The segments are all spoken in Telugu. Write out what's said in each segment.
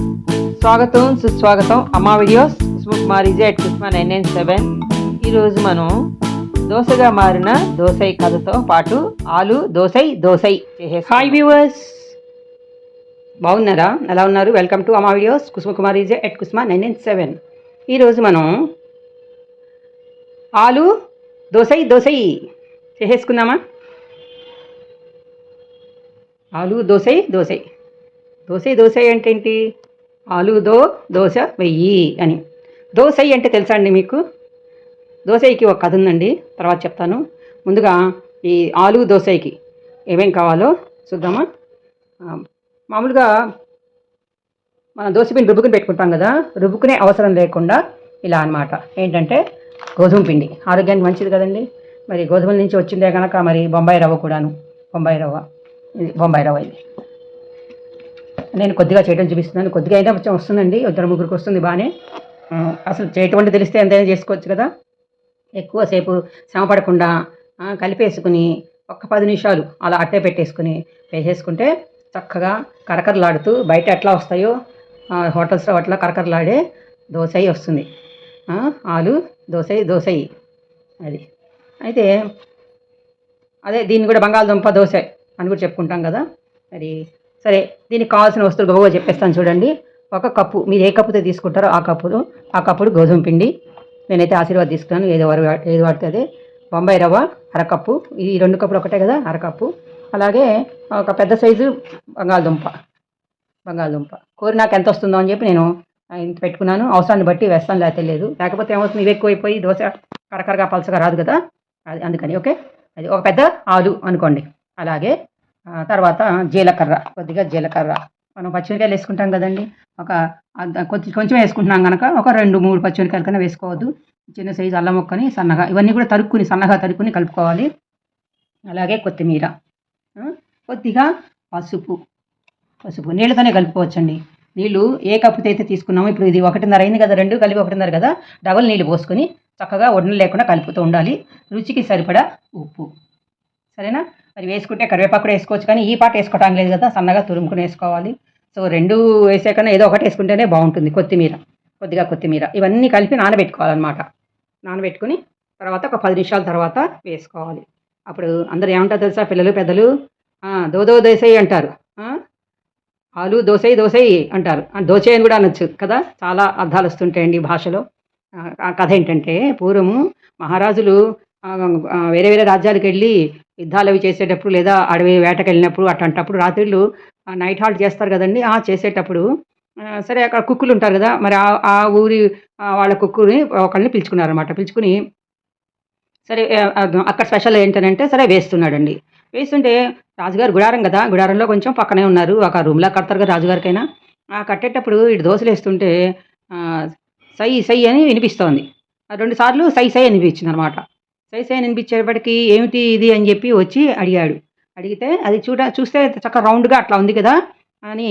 స్వాగతం సుస్వాగతం. Amma videos Kumari Z Kusma nine nine seven. ఈరోజు మనం దోశగా మారిన దోసై కథతో పాటు ఆలు దోసై దోసై హాయ్ వ్యూవర్స్ బాగున్నారా? ఎలా ఉన్నారు? Welcome to Amma videos Kusuma Kumari at Kusma nine nine seven. ఈరోజు మనం ఆలు దోసై దోసై చేసేసుకుందామా? ఆలు దోసై దోసై దోసై దోసై అంటే ఏంటి? ఆలు దో దోశ వెయ్యి అని. దోశ అంటే తెలుసా అండి మీకు? దోశకి ఒక కథ ఉందండి. తర్వాత చెప్తాను. ముందుగా ఈ ఆలు దోశకి ఏమేం కావాలో చూద్దామా? మామూలుగా మన దోశ పిండి రుబ్బుకుని పెట్టుకుంటాం కదా రుబ్బుకునే అవసరం లేకుండా ఇలా అన్నమాట. ఏంటంటే గోధుమ పిండి. ఆరోగ్యానికి మంచిది కదండి. మరి గోధుమల నుంచి వచ్చిందే కనుక మరి బొంబాయి రవ్వ కూడాను. బొంబాయి రవ్వ. ఇది బొంబాయి రవ్వ ఇది. నేను కొద్దిగా చేయడం చూపిస్తున్నాను. కొద్దిగా అయినా కొంచెం వస్తుందండి. ఇద్దరు ముగ్గురికి వస్తుంది బాగానే. అసలు చేయటం అంటే తెలిస్తే ఎంతైనా చేసుకోవచ్చు కదా. ఎక్కువసేపు శ్రమ పడకుండా కలిపేసుకుని ఒక్క పది నిమిషాలు అలా అట్టే పెట్టేసుకుని వేసేసుకుంటే చక్కగా కరకరలాడుతూ బయట ఎట్లా వస్తాయో హోటల్స్లో అట్లా కరకరలాడే దోశ వస్తుంది. ఆలు దోశ దోశ అది. అయితే అదే దీన్ని కూడా బంగాళదుంప దోశ అని కూడా చెప్పుకుంటాం కదా. మరి సరే దీనికి కావాల్సిన వస్తువులు గొప్పగా చెప్పేస్తాను చూడండి. ఒక కప్పు మీరు ఏ కప్పుతో తీసుకుంటారో ఆ కప్పులో ఆ కప్పుడు గోధుమ పిండి. నేనైతే ఆశీర్వాద్ తీసుకున్నాను ఏదో వారు ఏది వాడితే అదే. బొంబాయి రవ్వ అరకప్పు ఈ రెండు కప్పులు ఒకటే కదా అరకప్పు. అలాగే ఒక పెద్ద సైజు బంగాళదుంప బంగాళదుంప. కూర నాకు ఎంత వస్తుందో అని చెప్పి నేను ఇంత పెట్టుకున్నాను. అవసరాన్ని బట్టి వేస్తాను లేకపోతే లేదు. లేకపోతే ఏమవుతుంది? ఇవి ఎక్కువైపోయి దోశ కరకరగా పలసగా రాదు కదా. అది అందుకని ఓకే? అది ఒక పెద్ద ఆలు అనుకోండి. అలాగే తర్వాత జీలకర్ర కొద్దిగా జీలకర్ర. మనం పచ్చిమిరకాయలు వేసుకుంటాం కదండి. ఒక కొద్ది కొంచెం కొంచెం వేసుకుంటున్నాం కనుక ఒక రెండు మూడు పచ్చిమిరకాయలు కన్నా వేసుకోవద్దు. చిన్న సైజు అల్లం ముక్కని సన్నగా ఇవన్నీ కూడా తరుక్కుని సన్నగా తరుక్కుని కలుపుకోవాలి. అలాగే కొత్తిమీర కొద్దిగా పసుపు పసుపు నీళ్ళతోనే కలుపుకోవచ్చండి. నీళ్ళు ఏ కప్పుతో అయితే తీసుకున్నామో ఇప్పుడు ఇది ఒకటిన్నర అయింది కదా రెండు కలిపి ఒకటిన్నర కదా డబల్ నీళ్ళు పోసుకొని చక్కగా వడ్డలు లేకుండా కలుపుతూ ఉండాలి. రుచికి సరిపడా ఉప్పు. సరేనా? మరి వేసుకుంటే కరివేపాకు కూడా వేసుకోవచ్చు కానీ ఈ పాట వేసుకోవటం లేదు కదా సన్నగా తురుముకుని వేసుకోవాలి. సో రెండు వేసాకన్నా ఏదో ఒకటి వేసుకుంటేనే బాగుంటుంది కొత్తిమీర కొద్దిగా కొత్తిమీర. ఇవన్నీ కలిపి నానబెట్టుకోవాలన్నమాట. నానబెట్టుకుని తర్వాత ఒక పది నిమిషాల తర్వాత వేసుకోవాలి. అప్పుడు అందరు ఏమంటారు తెలుసా? పిల్లలు పెద్దలు దోదో దోసై అంటారు. ఆలు దోసై దోసై అంటారు. ఆ, అని కూడా అనొచ్చు కదా? చాలా అర్థాలు వస్తుంటాయండి భాషలో. ఆ, కథ ఏంటంటే పూర్వము మహారాజులు వేరే వేరే రాజ్యాలకు వెళ్ళి యుద్ధాలు అవి చేసేటప్పుడు లేదా అడవి వేటకు వెళ్ళినప్పుడు అట్లాంటప్పుడు రాత్రిళ్ళు నైట్ హాల్ట్ చేస్తారు కదండి. ఆ చేసేటప్పుడు సరే అక్కడ కుక్కులు ఉంటారు కదా మరి ఆ- ఆ ఊరి వాళ్ళ కుక్కుని ఒకళ్ళని పిలుచుకున్నారనమాట పిలుచుకుని సరే అక్కడ స్పెషల్ ఏంటంటే సరే వేస్తున్నాడండి. వేస్తుంటే రాజుగారు గుడారం కదా గుడారంలో కొంచెం పక్కనే ఉన్నారు. ఒక రూమ్లా కడతారు కదా రాజుగారికైనా. ఆ కట్టేటప్పుడు ఇటు దోశలు వేస్తుంటే సై సై అని వినిపిస్తోంది. రెండు సార్లు సై సై అనిపించింది అనమాట సైసైన్ అనిపించేటప్పటికి ఏమిటి ఇది అని చెప్పి వచ్చి అడిగాడు. అడిగితే అది చూడ చూస్తే చక్కగా రౌండ్గా అట్లా ఉంది కదా అని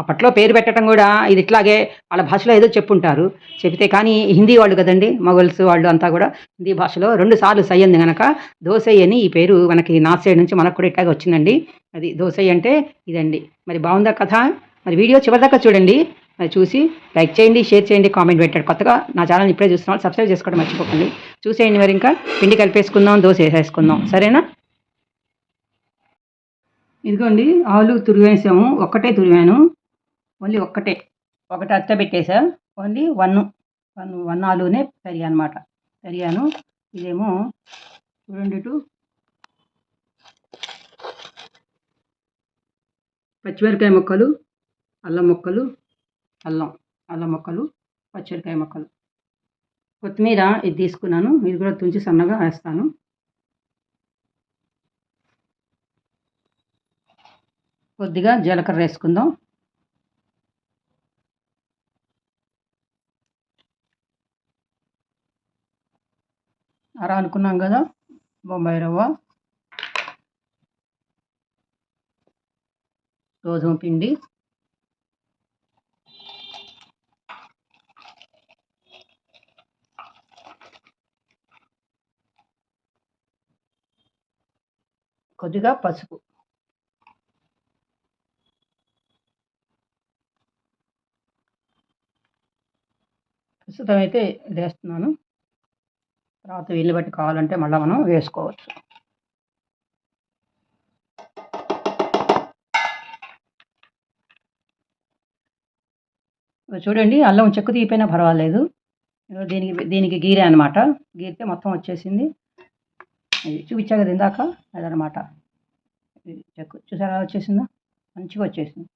అప్పట్లో పేరు పెట్టడం కూడా ఇది ఇట్లాగే వాళ్ళ భాషలో ఏదో చెప్పుంటారు. చెబితే కానీ హిందీ వాళ్ళు కదండి మొగల్స్ వాళ్ళు అంతా కూడా హిందీ భాషలో రెండు సార్లు సై అంది కనుక దోసై అని ఈ పేరు మనకి నార్త్ సైడ్ నుంచి మనకు కూడా ఇట్లాగే వచ్చిందండి. అది దోసై అంటే ఇదండి. మరి బాగుందా కథ? మరి వీడియో చివరిదాకా చూడండి. అది చూసి లైక్ చేయండి షేర్ చేయండి కామెంట్ పెట్టండి. కొత్తగా నా ఛానల్ ఇప్పుడే చూస్తున్న వాళ్ళు సబ్స్క్రైబ్ చేసుకోవడం మర్చిపోకండి. చూసేయండి మరి ఇంకా. పిండి కలిపేసుకుందాం దోశ వేసేసుకుందాం. సరేనా? ఇదిగోండి ఆలు తురివేసాము. ఒక్కటే తురివాను. ఓన్లీ ఒక్కటే. ఒకటి అత్త పెట్టేసా. ఓన్లీ వన్ వన్ వన్ ఆలునే తరిగా అనమాట తరిగాను ఇదేమో చూడండి ఇటు. పచ్చిమిరకాయ ముక్కలు అల్లం ముక్కలు అల్లం అల్లం మొక్కలు పచ్చిమిరకాయ మొక్కలు. కొత్తిమీర ఇది తీసుకున్నాను. ఇది కూడా తుంచి సన్నగా వేస్తాను. కొద్దిగా జీలకర్ర వేసుకుందాం. అర అనుకున్నాం కదా బొంబాయి రవ్వ. గోధుమ పిండి. కొద్దిగా పసుపు. ప్రస్తుతం అయితే వేస్తున్నాను. తర్వాత వీళ్ళు బట్టి కావాలంటే మళ్ళీ మనం వేసుకోవచ్చు. చూడండి అల్లం చెక్కు తీపోయినా పర్వాలేదు. దీనికి దీనికి గీరే అనమాట గీరితే మొత్తం వచ్చేసింది. ఇది చూపించా కదా ఇందాక అదనమాట చెక్కు. చూసారా ఎలా మంచిగా వచ్చేసింది.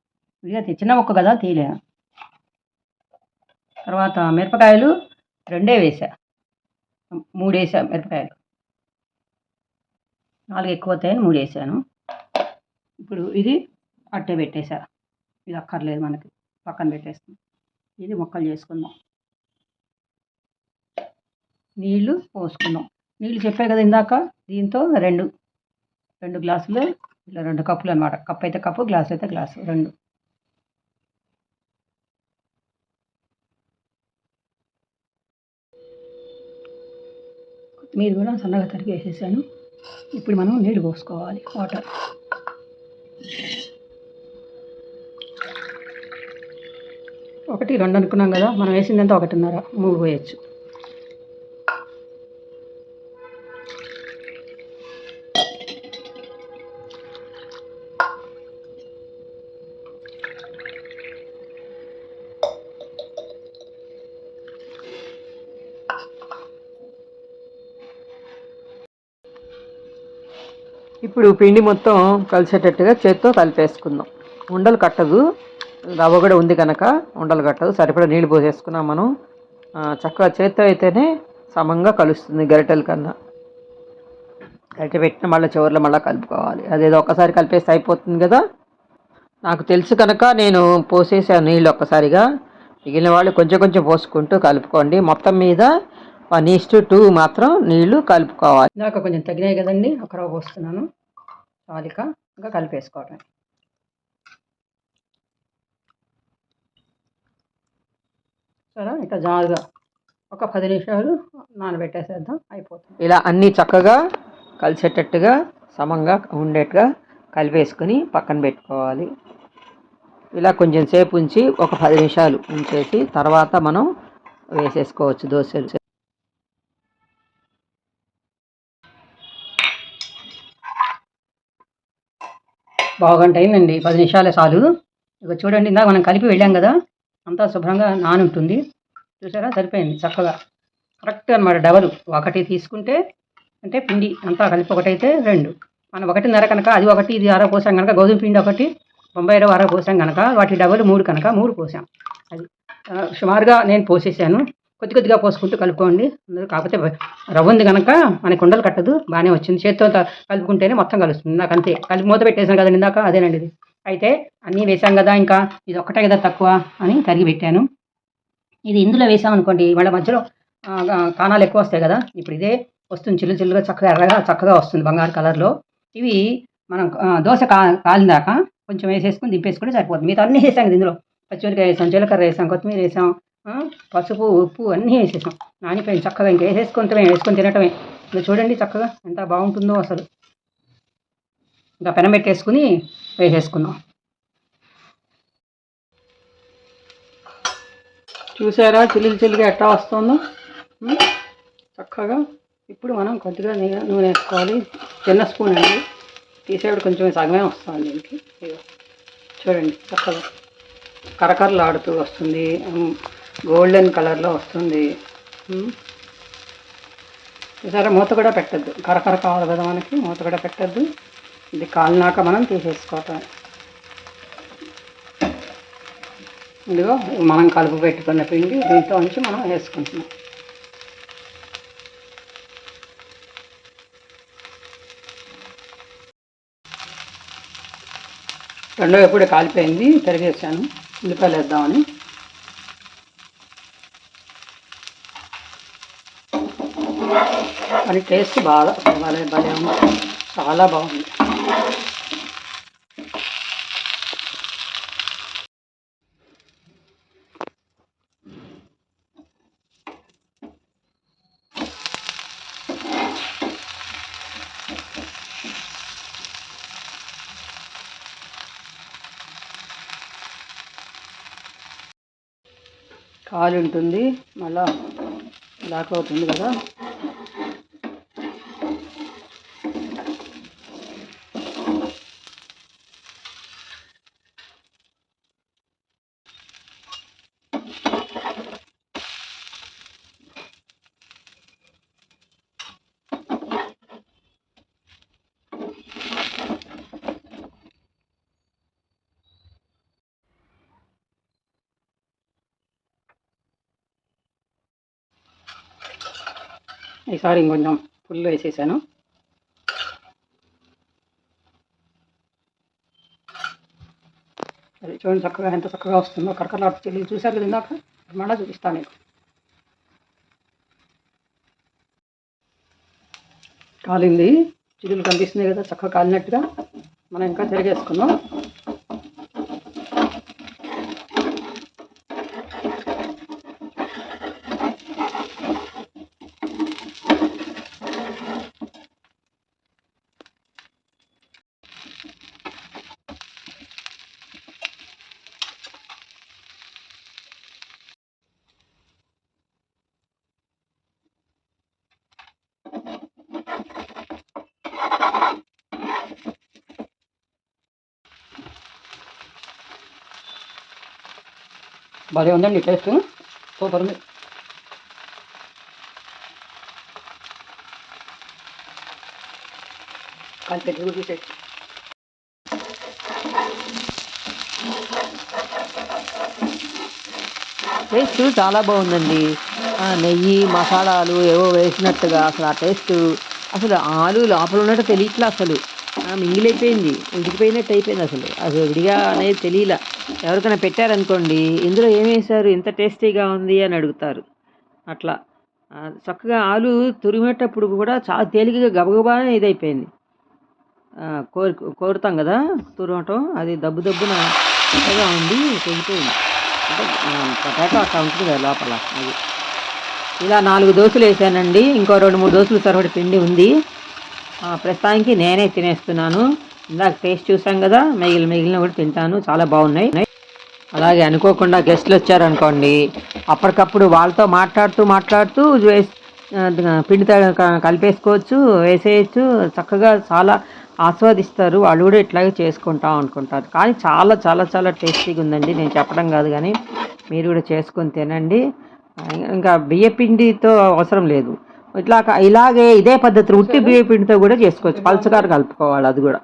విడిగా చిన్న మొక్క కదా తీయలే. తర్వాత మిరపకాయలు రెండే వేసా మూడు వేసా మిరపకాయలు. నాలుగు ఎక్కువ అవుతాయని మూడు వేసాను ఇప్పుడు ఇది అట్టే పెట్టేసా ఇది అక్కర్లేదు మనకి. పక్కన పెట్టేస్తాం. ఇది మొక్కలు చేసుకుందాం. నీళ్ళు పోసుకుందాం. నీళ్ళు చెప్పాయి కదా ఇందాక? దీంతో రెండు. రెండు గ్లాసులు ఇలా రెండు కప్పులు అనమాట కప్ అయితే కప్పు గ్లాస్ అయితే గ్లాసు. రెండు. కొత్తిమీర కూడా సన్నగా తరిగి వేసేసాను. ఇప్పుడు మనం నీళ్ళు పోసుకోవాలి. వాటర్. ఒకటి రెండు అనుకున్నాం కదా. మనం వేసిందంతా ఒకటిన్నర. మూడు పోయచ్చు. ఇప్పుడు పిండి మొత్తం కలిసేటట్టుగా చేత్తో కలిపేసుకుందాం. ఉండలు కట్టదు. రవ్వ కూడా ఉంది కనుక ఉండలు కట్టదు. సరిపడా నీళ్ళు పోసేసుకున్నాం మనం. చక్కగా చేత్తో అయితేనే సమంగా కలుస్తుంది గరిటెల కన్నా. గరిటె పెట్టిన మళ్ళీ చివరిలో మళ్ళీ కలుపుకోవాలి. అదేదో ఒక్కసారి కలిపేస్తే అయిపోతుంది కదా. నాకు తెలుసు కనుక నేను పోసేసాను నీళ్ళు ఒక్కసారిగా. మిగిలిన వాళ్ళు కొంచెం కొంచెం పోసుకుంటూ కలుపుకోండి. మొత్తం మీద వన్ ఈస్ట్ టూ మాత్రం నీళ్ళు కలుపుకోవాలి. నాకు కొంచెం తగినాయి కదండి. ఒక రవ్వ పోస్తున్నాను. తాలిక ఇంకా కలిపేసుకోవటం సరే ఇట్లా జారుగా ఒక పది నిమిషాలు నానబెట్టేసేద్దాం అయిపోతుంది. ఇలా అన్నీ చక్కగా కలిసేటట్టుగా సమంగా ఉండేట్టుగా కలిపేసుకుని పక్కన పెట్టుకోవాలి. ఇలా కొంచెం సేపు ఉంచి ఒక పది నిమిషాలు ఉంచేసి తర్వాత మనం వేసేసుకోవచ్చు దోశలు. బాగంట అయిందండి పది నిమిషాలే చాలు. ఇక చూడండి ఇందాక మనం కలిపి వెళ్ళాం కదా అంతా శుభ్రంగా నానుంటుంది. చూసారా? సరిపోయింది చక్కగా. కరెక్ట్ అనమాట డబల్. ఒకటి తీసుకుంటే అంటే పిండి అంతా కలిపి ఒకటైతే రెండు. మనం ఒకటిన్నర కనుక అది ఒకటి ఇది అర పోసాం కనుక గోధుమ పిండి ఒకటి బొంబాయి రవ్వ అర పోసాం కనుక వాటి డబల్ మూడు కనుక మూడు పోసాం. అది సుమారుగా నేను పోసేసాను. కొద్ది కొద్దిగా పోసుకుంటూ కలుపుకోండి. కాకపోతే రవ్వ ఉంది కనుక మనకి ఉండలు కట్టదు బాగానే వచ్చింది. చేత్తో కలుపుకుంటేనే మొత్తం కలుస్తుంది. నాకు అంతే. కలిపి మూత పెట్టేసాను కదండి ఇందాక? అదేనండి ఇది. అయితే అన్నీ వేసాం కదా ఇంకా? ఇది ఒక్కటే కదా తక్కువ అని తరిగి పెట్టాను. ఇది ఇందులో వేసాం అనుకోండి. వాళ్ళ మధ్యలో కాణాలు ఎక్కువ వస్తాయి కదా? ఇప్పుడు ఇదే వస్తుంది. చిల్లు చిల్లుగా చక్కగా ఎర్రగా చక్కగా వస్తుంది బంగారు కలర్లో. ఇవి మనం దోశ కా కాలిందాక కొంచెం వేసేసుకుని దింపేసుకుంటే సరిపోతుంది. మిగతా అన్నీ వేసాం కదా ఇందులో. పచ్చిమిరకాయ వేసాం జీలకర్ర వేసాం కొత్తిమీర వేసాం పసుపు ఉప్పు అన్నీ వేసేసాం. నానిపోయింది చక్కగా ఇంకా వేసేసుకుంటమే వేసుకొని తినటమే. ఇంకా చూడండి చక్కగా ఎంత బాగుంటుందో అసలు. ఇంకా పెనం పెట్టేసుకుని వేసేసుకుందాం. చూసారా? చిల్లులు చిల్లుగా ఎట్లా వస్తుందో? చక్కగా. ఇప్పుడు మనం కొద్దిగా నూనె వేసుకోవాలి. చిన్న స్పూన్ అండి. తీసేవాడు కొంచెం సగమే వస్తుంది దీనికి. చూడండి చక్కగా కరకరలాడుతూ వస్తుంది. గోల్డెన్ కలర్లో వస్తుంది. ఉం. చూసారా మూత కూడా పెట్టద్దు. కరకర కావాలి కదా మనకి మూత కూడా పెట్టద్దు. ఇది కాలినాక మనం తీసేసుకోవటం ఇదిగో మనం కలుపు పెట్టుకున్న పిండి దీంట్లో ఉంచి మనం వేసుకుంటున్నాం. రెండో ఎప్పుడు కాలిపోయింది తిరిగేసాను. ఉల్లిపాయలు వేద్దామని. కానీ టేస్ట్ బాగా భలే భలే ఉంది. చాలా బాగుంది. కాలు ఉంటుంది మళ్ళా లాక్ అవుతుంది కదా. ఈసారి ఇంకొంచెం ఫుల్ వేసేసాను. అది చూడండి చక్కగా ఎంత చక్కగా వస్తుందో. కరకరలాడుతూ చెల్లి చూశారు కదా ఇందాక? మళ్ళీ చూపిస్తాను మీకు కాలింది. చిల్లులు కనిపిస్తున్నాయి కదా చక్కగా కాలినట్టుగా. మనం ఇంకా తిరిగేసుకుందాం. భలే ఉందండి టేస్ట్. సూపర్ ఉంది. టేస్ట్ చాలా బాగుందండి. నెయ్యి మసాలాలు ఏవో వేసినట్టుగా అసలు ఆ టేస్ట్. అసలు ఆలు లోపల ఉన్నట్టు తెలియట్లే అసలు. మింగిలైపోయింది. ఉడికిపోయినట్టు అయిపోయింది అసలు. అసలు విడిగా అనేది తెలియలే. ఎవరికైనా పెట్టారనుకోండి ఇందులో ఏం వేశారు? ఇంత టేస్టీగా ఉంది అని అడుగుతారు. అట్లా. చక్కగా ఆలు తురిమేటప్పుడు కూడా చాలా తేలికగా గబగబానే ఇదైపోయింది. కోరి కోరుతాం కదా తురవటం. అది దబ్బు దబ్బున చక్కగా ఉంది తెగిపోయింది అంటే పొటాటో అట్లా ఉంటుంది కదా లోపల అది. ఇలా నాలుగు దోశలు వేసానండి. ఇంకో రెండు మూడు దోశలు సరిపడి పిండి ఉంది. ఆ, ప్రస్తుతానికి నేనే తినేస్తున్నాను. ఇందాక టేస్ట్ చూసాం కదా మిగిలిన మిగిలిన కూడా తింటాను చాలా బాగున్నాయి. అలాగే అనుకోకుండా గెస్ట్లు వచ్చారనుకోండి అప్పటికప్పుడు వాళ్ళతో మాట్లాడుతూ మాట్లాడుతూ పిండి కలిపేసుకోవచ్చు వేసేయచ్చు చక్కగా చాలా ఆస్వాదిస్తారు. వాళ్ళు కూడా ఇట్లాగే చేసుకుంటాం అనుకుంటారు. కానీ చాలా చాలా చాలా టేస్టీగా ఉందండి. నేను చెప్పడం కాదు కానీ మీరు కూడా చేసుకొని తినండి. ఇంకా బియ్య పిండితో అవసరం లేదు. ఇట్లా ఇలాగే ఇదే పద్ధతి ఉట్టి బియ్య పిండితో కూడా చేసుకోవచ్చు. పలచకారు కలుపుకోవాలి అది కూడా.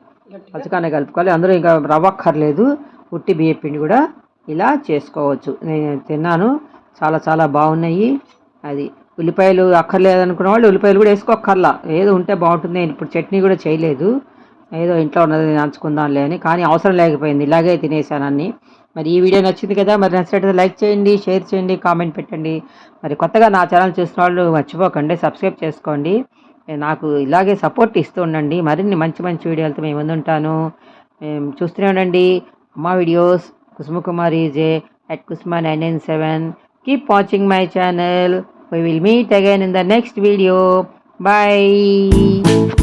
పలచకానే కలుపుకోవాలి. అందులో ఇంకా రవ్వ అక్కర్లేదు. ఉట్టి బియ్య పిండి కూడా ఇలా చేసుకోవచ్చు. నేను తిన్నాను. చాలా చాలా బాగున్నాయి. అది ఉల్లిపాయలు అక్కర్లేదు అనుకున్న వాళ్ళు ఉల్లిపాయలు కూడా వేసుకోక్కర్లా. ఏదో ఉంటే బాగుంటుంది. నేను ఇప్పుడు చట్నీ కూడా చేయలేదు. ఏదో ఇంట్లో ఉన్నది నంచుకుందాంలే అని. కానీ అవసరం లేకపోయింది. ఇలాగే తినేసాను అన్ని. మరి ఈ వీడియో నచ్చింది కదా మరి నచ్చినట్లయితే లైక్ చేయండి షేర్ చేయండి కామెంట్ పెట్టండి. మరి కొత్తగా నా ఛానల్ చూసిన వాళ్ళు మర్చిపోకండి. సబ్స్క్రైబ్ చేసుకోండి. నాకు ఇలాగే సపోర్ట్ ఇస్తూ ఉండండి మరిన్ని మంచి మంచి వీడియోలతో మేము ముందుంటాను మేము చూస్తూనే ఉండండి Amma videos Kusumakumari J at Kusuma nine nine seven. Keep watching my channel we will meet again in the next video bye